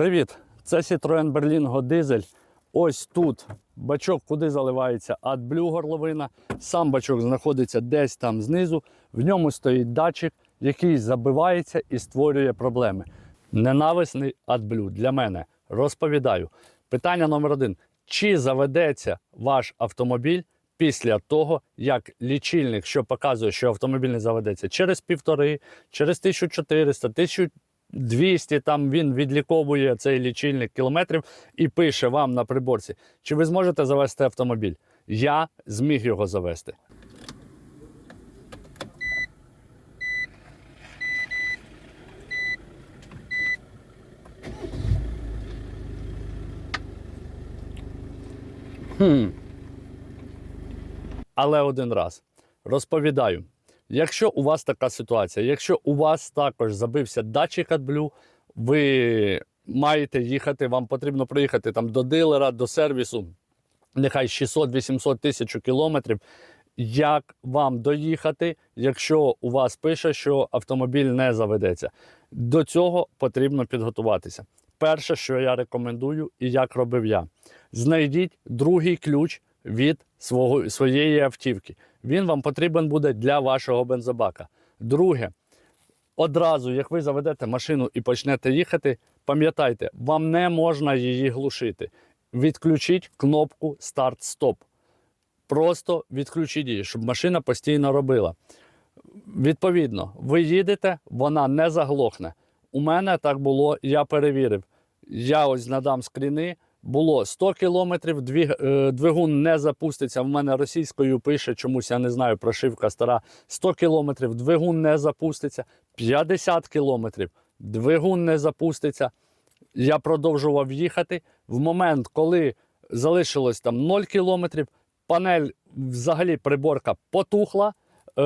Привіт! Це Citroen Berlingo дизель. Ось тут бачок, куди заливається AdBlue горловина. Сам бачок знаходиться десь там знизу. В ньому стоїть датчик, який забивається і створює проблеми. Ненависний AdBlue для мене. Розповідаю. Питання номер один: чи заведеться ваш автомобіль після того, як лічильник, що показує, що автомобіль не заведеться, через півтори, через 1400, 1200, там він відліковує цей лічильник кілометрів і пише вам на приборці, чи ви зможете завести автомобіль. Я зміг його завести. Хм. Але один раз розповідаю. Якщо у вас така ситуація, якщо у вас також забився датчик AdBlue, ви маєте їхати, вам потрібно приїхати там до дилера, до сервісу, нехай 600-800 тисяч кілометрів. Як вам доїхати, якщо у вас пише, що автомобіль не заведеться? До цього потрібно підготуватися. Перше, що я рекомендую, і як робив я, знайдіть другий ключ від свого, своєї автівки. Він вам потрібен буде для вашого бензобака. Друге, одразу, як ви заведете машину і почнете їхати, пам'ятайте, вам не можна її глушити. Відключіть кнопку старт-стоп. Просто відключіть її, щоб машина постійно робила. Відповідно, ви їдете, вона не заглохне. У мене так було, я перевірив. Я ось надам скріни. Було 100 кілометрів, е, двигун не запуститься. В мене російською пише, чомусь я не знаю, прошивка стара. 100 кілометрів, двигун не запуститься. 50 кілометрів, двигун не запуститься. Я продовжував їхати. В момент, коли залишилось там 0 кілометрів, панель, взагалі приборка потухла. Е,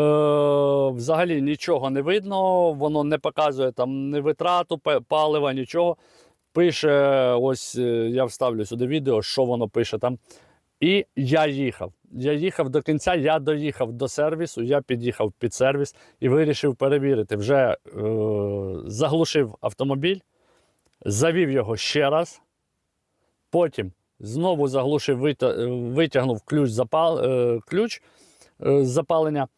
взагалі нічого не видно, воно не показує там ні витрату палива, нічого. Пише, ось е, я вставлю сюди відео, що воно пише там. І я їхав. Я їхав до кінця, я доїхав до сервісу, я під'їхав під сервіс і вирішив перевірити. Вже е, заглушив автомобіль, завів його ще раз. Потім знову заглушив, е, витягнув ключ, запал, е, ключ е, запалення.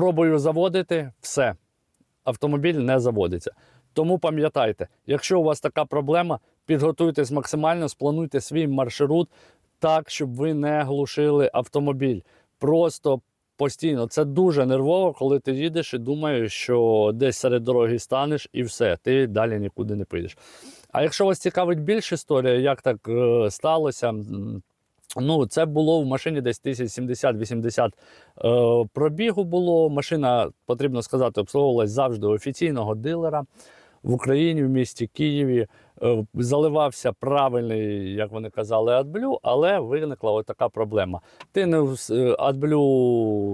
Пробую заводити, все. Автомобіль не заводиться. Тому пам'ятайте, якщо у вас така проблема, підготуйтесь максимально, сплануйте свій маршрут так, щоб ви не глушили автомобіль. Просто постійно. Це дуже нервово, коли ти їдеш і думаєш, що десь серед дороги станеш і все, ти далі нікуди не підеш. А якщо вас цікавить більш історія, як так е, сталося, Ну, це було в машині десь 1070-80 е, пробігу було. Машина, потрібно сказати, обслуговувалась завжди офіційного дилера в Україні, в місті Києві. Е, заливався правильний, як вони казали, AdBlue, але виникла ось така проблема. Ти не вс-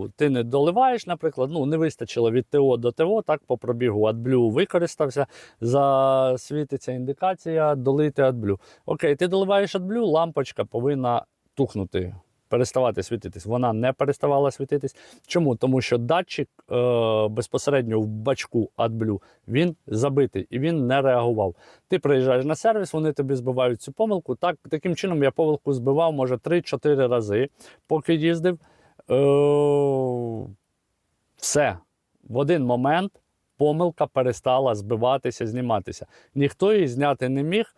е, ти не доливаєш, наприклад, ну не вистачило від ТО до ТО, так по пробігу AdBlue використався, засвітиться індикація долити AdBlue. Окей, ти доливаєш AdBlue, лампочка повинна тухнути, переставати світитись. Вона не переставала світитись. Чому? Тому що датчик е, безпосередньо в бачку AdBlue, він забитий і він не реагував. Ти приїжджаєш на сервіс, вони тобі збивають цю помилку. Так, таким чином я помилку збивав, може, 3-4 рази, поки їздив. Е, все. В один момент помилка перестала збиватися, зніматися. Ніхто її зняти не міг.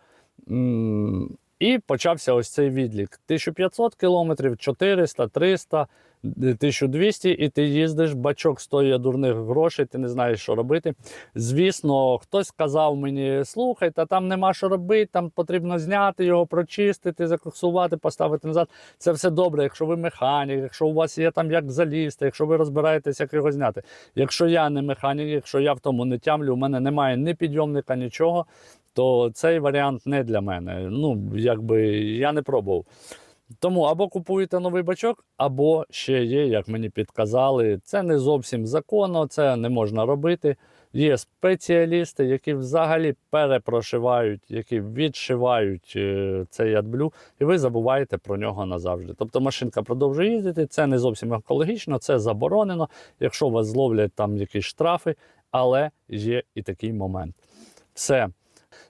І почався ось цей відлік. 1500 кілометрів, 400, 300, 1200, і ти їздиш, бачок стоїть дурних грошей, ти не знаєш, що робити. Звісно, хтось сказав мені: слухай, та там нема що робити, там потрібно зняти його, прочистити, закоксувати, поставити назад. Це все добре, якщо ви механік, якщо у вас є там як залізти, якщо ви розбираєтесь, як його зняти. Якщо я не механік, якщо я в тому не тямлю, у мене немає ні підйомника, нічого, то цей варіант не для мене. Ну, якби я не пробував. Тому або купуєте новий бачок, або ще є, як мені підказали, це не зовсім законно, це не можна робити. Є спеціалісти, які взагалі перепрошивають, які відшивають е, цей адблю, і ви забуваєте про нього назавжди. Тобто машинка продовжує їздити, це не зовсім екологічно, це заборонено, якщо вас зловлять там якісь штрафи, але є і такий момент. Все.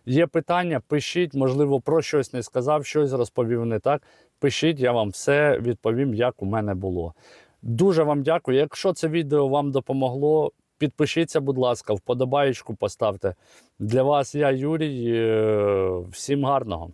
Є питання, пишіть, можливо, про щось не сказав, щось розповів не так. Пишіть, я вам все відповім, як у мене було. Дуже вам дякую. Якщо це відео вам допомогло, підпишіться, будь ласка, вподобаєчку поставте. Для вас я Юрій. Е, Всім гарного.